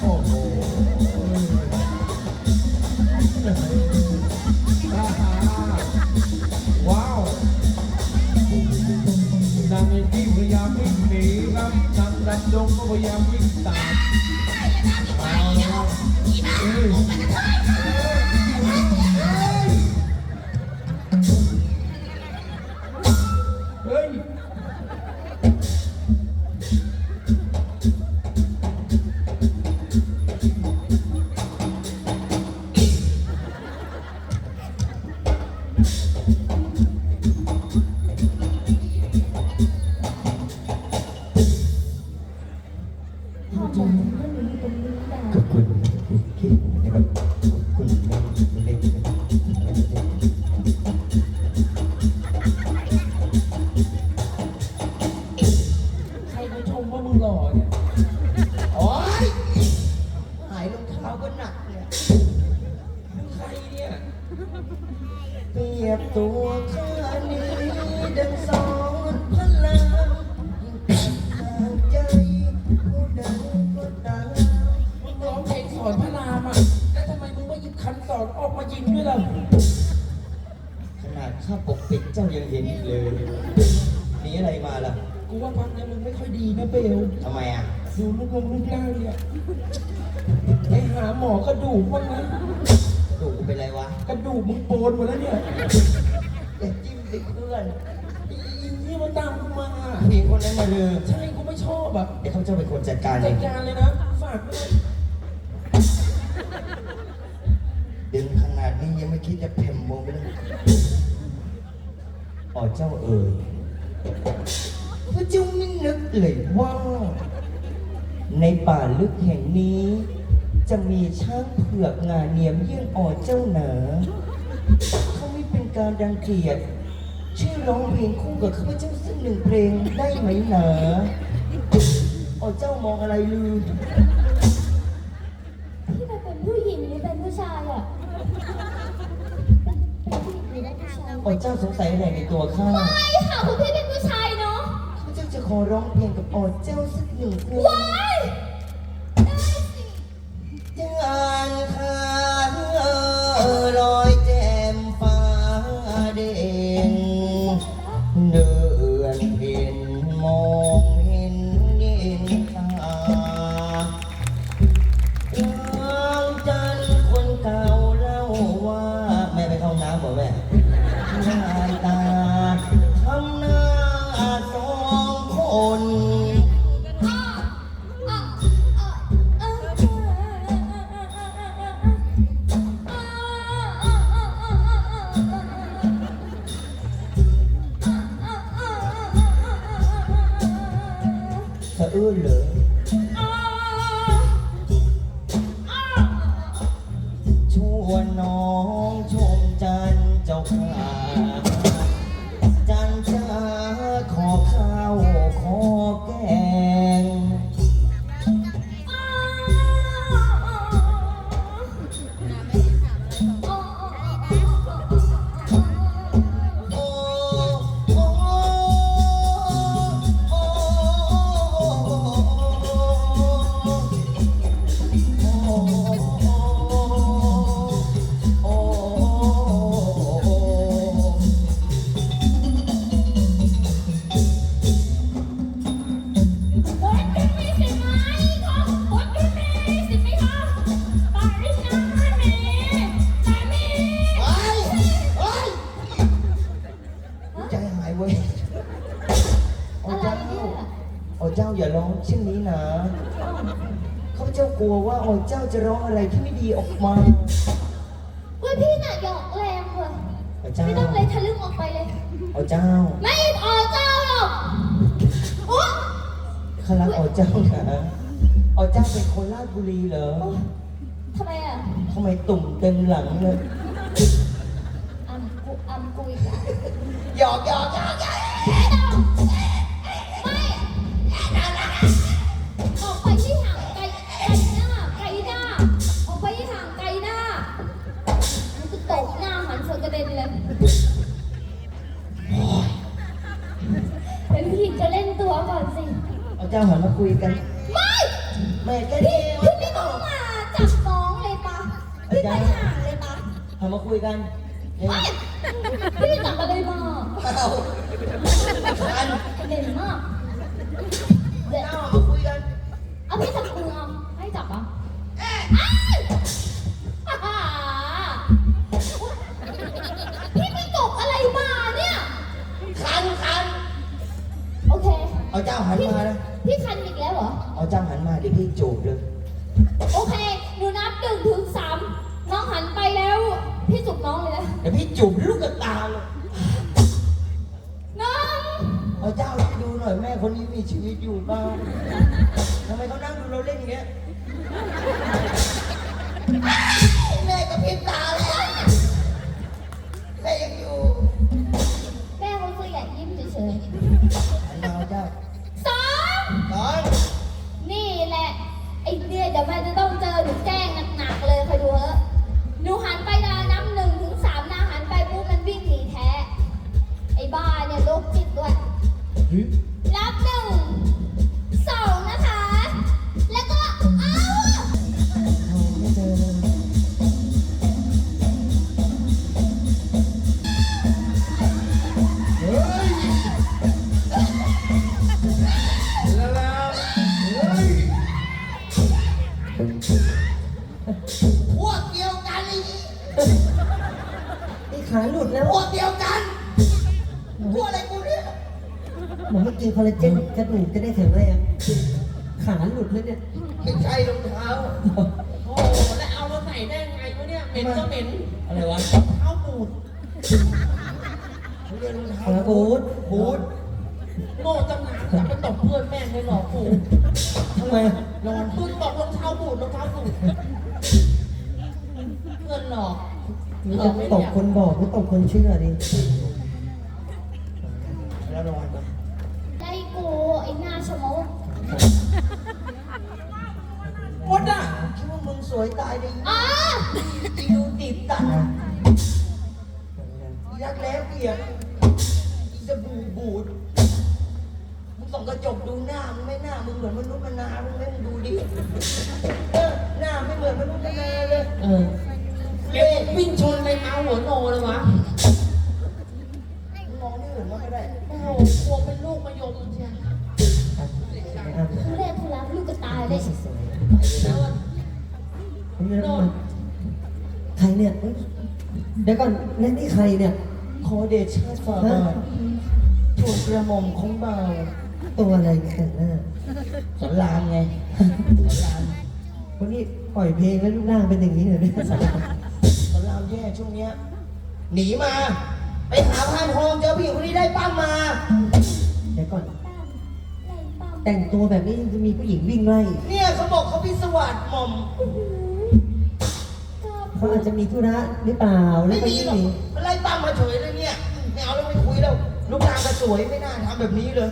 โอ้โหอ่าฮะว้าวนางเอกที่พยายามวิ่งหนีครับนางดำดงก็พยายามวิ่ง ขนาดข้าปกปิดเจ้ายังเห็นอีกเลยหนีอะไรมาล่ะกูว่าพักนี้มึงไม่ค่อยดีนะเบลทำไมอะ ดูลูกลงลูกล่างเนี่ยไปหาหมอกระดูกบ้างนะถูกกูเป็นไรวะกระดูกมึงโปนหมดแล้วเนี่ยอย่าจิ้มสิเพื่อนอีนี่มันตามกูมามีคนนั้นมาเลยใช่กูไม่ชอบอะไอ้เขาเจ้าเป็นคนจัดการเอจัดงการเลยนะฝากด้วยดึงขนาดนี้ยังไม่คิดจะเพ่มโมงไปเลย อ๋อเจ้าเอ๋ยพระเจ้าไม่นึกเลยว่า ในป่าลึกแห่งนี้ จะมีช้างเผือกงาเนียมเยี่ยงอ่อเจ้าหนาเขาไม่เป็นการดังเกียจช่วยร้องเพลงคู่กับข้าพเจ้าสักหนึ่งเพลงได้ไหมหนาอ๋อเจ้ามองอะไรลือ ผู้หญิงหรือเป็นผู้ชายอ๋อเจ้าสงสัยอะไรในตัวข้าไม่ค่ะคุณพี่เป็นผู้ชายเนาะ ข้าเจ้าจะขอร้องเพลงกับอ๋อเจ้าสักหนึ่งเพลง ว้าย อื้นเหรอ ข้าพเจ้ากลัวว่าโอ้เจ้าจะร้องอะไรที่ไม่ดีออกมาเว้ยพี่น่ะหยอกแรงเว้ยโอ้เจ้าไม่ต้องเลยทะลึ่งออกไปเลยโอ้เจ้าไม่ออกเจ้าหรอกโอ้ข้ารักโอ้เจ้านะโอ้เจ้าเป็นคนราชบุรีเหรอทำไมอะทำไมตุ่มเต็มหลังเลยอำกูอำกูอีกอะหยอกหยอกหยอกหยอก เป็นพี่จะเล่นตัวก่อนสิโอ้เจ้าหันมาคุยกัน ไม่แม่แค่พี่นี้พี่ไม่ต้องมาจับน้องเลยปะพี่ไปห่างเลยปะทำมาคุยกันเฮ้ยไม่พี่จับมาได้มากเอาอันเด่นมากเด่นเอามาคุยกันเอาพี่จับมือเอาให้จับปะอ้าวพี่ไปตกอะไรมาเนี่ย คันคันโอเค เอาเจ้าหันพี่มานะ พี่คันอีกแล้วเหรอ เอาเจ้าหันมาเดี๋ยวพี่จูบเลย โอเค หนูนับหนึ่งถึงสามน้องหันไปแล้ว พี่จุบน้องเลยนะเดี๋ยวพี่จูบลูกกระตาเลยน้องเอาเจ้าไปดูหน่อยแม่คนนี้มีชีวิตอยู่บ้างทำไมเขานั่งดูเราเล่นอย่างเงี้ย แม่ก็พริบตาแล้ว ระดูกจะได้แข็งแรงขาหลุดแล้วเนี่ย ไม่ใช่รองเท้า โอ้โหแล้วเอามาใส่ได้ไงวะเนี่ยเหม็นก็เหม็นอะไรวะเท้าบูดเขาเรียกรองเท้าขาบูทบูทโง่จังหนาจับไปตบเพื่อนแม่งเลยหลอกกูทำไมนอนมึงบอกรองเท้าบูดรองเท้าบูดเพื่อนหลอกนี่จะตกคนบอกไม่ตกคนเชื่อดิแล้วรางวัลปะได้กู ไอ้หน้าชะมกหมดอะคิดว่ามึงสวยตายดิอ๋ออีดูติดตันอีรักแร้เปียกอีสบู่บูดมึงส่องกระจกดูหน้ามึงไม่หน้ามึงเหมือนมนุษย์มนามึงไม่มึงดูดิเออหน้าไม่เหมือนมนุษย์มนาเลยเออแกวิ่งชนไปเมาหัวโนเลยวะมึงมองที่อื่นมันก็ได้โอ้โหกลัวเป็นลูกมายม ใครเนี่ยเอ้ยเดี๋ยวก่อนนั่นนี่ใครเนี่ย ขอเดชะฝ่าบาทถูกกระหม่อมของเบาตัวอะไรกันหน้าสอนรามไงสอนรามวันนี้ปล่อยเพลงแล้วรูปร่างเป็นอย่างนี้เหรอเนี่ยสอนรามแย่ช่วงเนี้ยหนีมา ไปหาพานทองเจอผู้หญิงคนนี้ได้ปั้มมา เดี๋ยวก่อน แต่งตัวแบบนี้จะมีผู้หญิงวิ่งไล่เนี่ย พิศวาสหม่อมก็เขาอาจจะมีธุระหรือเปล่าแล้ไม่วก็มีวิ่งหรหอกนีมันไล่ปั้มมาเฉยเลยเนี่ยไม่เอาแล้วไม่คุยแล้ว ลูกนางก็สวยไม่น่าทำแบบนี้เลย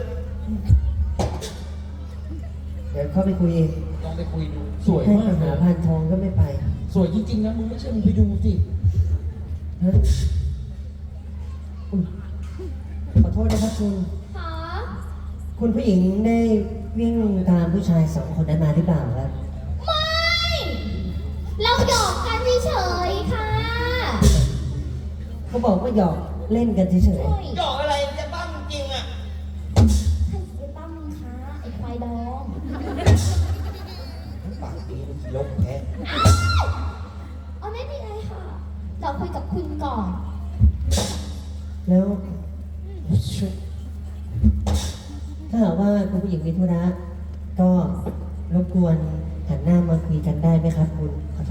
เดี๋ยวเข้าไปคุยเองลองไปคุยดู สวยให้มากไปเลหายพานทองก็ไม่ไปสวยจริงๆนะมึงไม่เชื่อมึงไปดูสิ ฮะอุ๊ยขอโทษนะครับคุณหาคุณผู้หญิงได้วิ่งตามผู้ชายสองคนนั้นมาหรือเปล่าครับไม่ เราหยอกกันเฉยๆค่ะ เขาบอกว่าหยอกเล่นกันเฉยเฮ้ยหยอกอะไร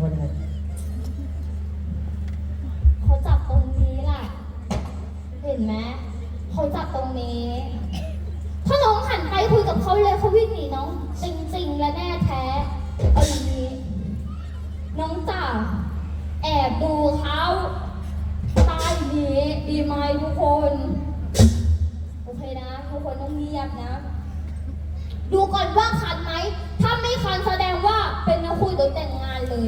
คุณขอโทษนะครับเขาจับตรงนี้แหละเห็นไหมเขาจับตรงนี้ ถ้าน้องหันไปคุยกับเขาเลยเขาวิ่งหนีน้อง จริง ๆ และแน่แท้เอาอย่างนี้ น้องจ๋าแอบดูเขาใต้นี้ดีไหมทุกคน โอเคนะ ทุกคนต้องเงียบนะ ดูก่อนว่าคันไหม ถ้าไม่คันแสดงว่าเป็นนักคุยโดยแต่งงานเลย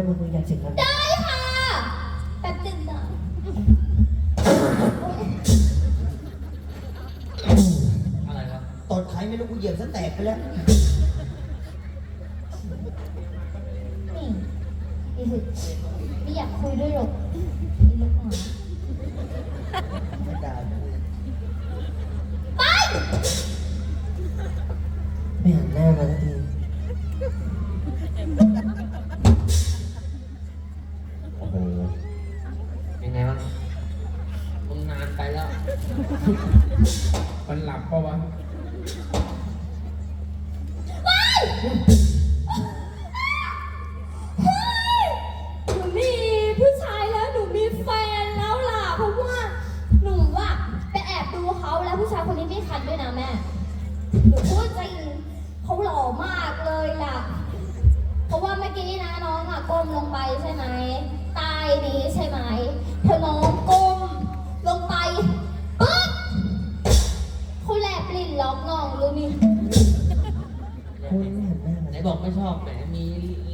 หันหน้ามาคุยกันสิครับ ได้ค่ะแป๊บนึงนะอะไรวะตดใครไม่รู้กูเหยียบซะแตกไปแล้ว นี่อีหึไม่อยากคุยด้วยหรอกอีลูกหมาไม่ได้ไป ไม่หันหน้ามาสักที มันหลับปะวะหนูมีผู้ชายแล้วหนูมีแฟนแล้วล่ะ เพราะว่าหนูอะไปแอบดูเขาแล้วผู้ชายคนนี้ไม่คันด้วยนะแม่ หนูพูดจริงเขาหล่อมากเลยล่ะ เพราะว่าเมื่อกี้นะน้องอะก้มลงไปใช่ไหมใต้นี้ใช่ไหมพอน้องก้ม บอกไม่ชอบแหมมี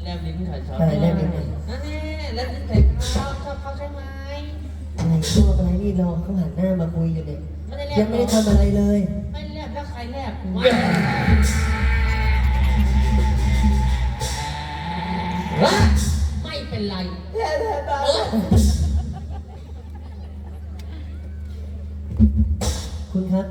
แลบลิ้นใส่ชอบอะไรแลบลิ้นเนี่ยนั่นแน่แลบลิ้นใส่เขาชอบเขาใช่ไหมอะไรชอบอะไรนี่รอเขาหันหน้ามาคุยอยู่เนี่ยไม่ได้แลบยังไม่ได้ทำอะไรเลย ไม่แลบแล้วใครแลบว้าไม่เป็นไรเออคุณครับ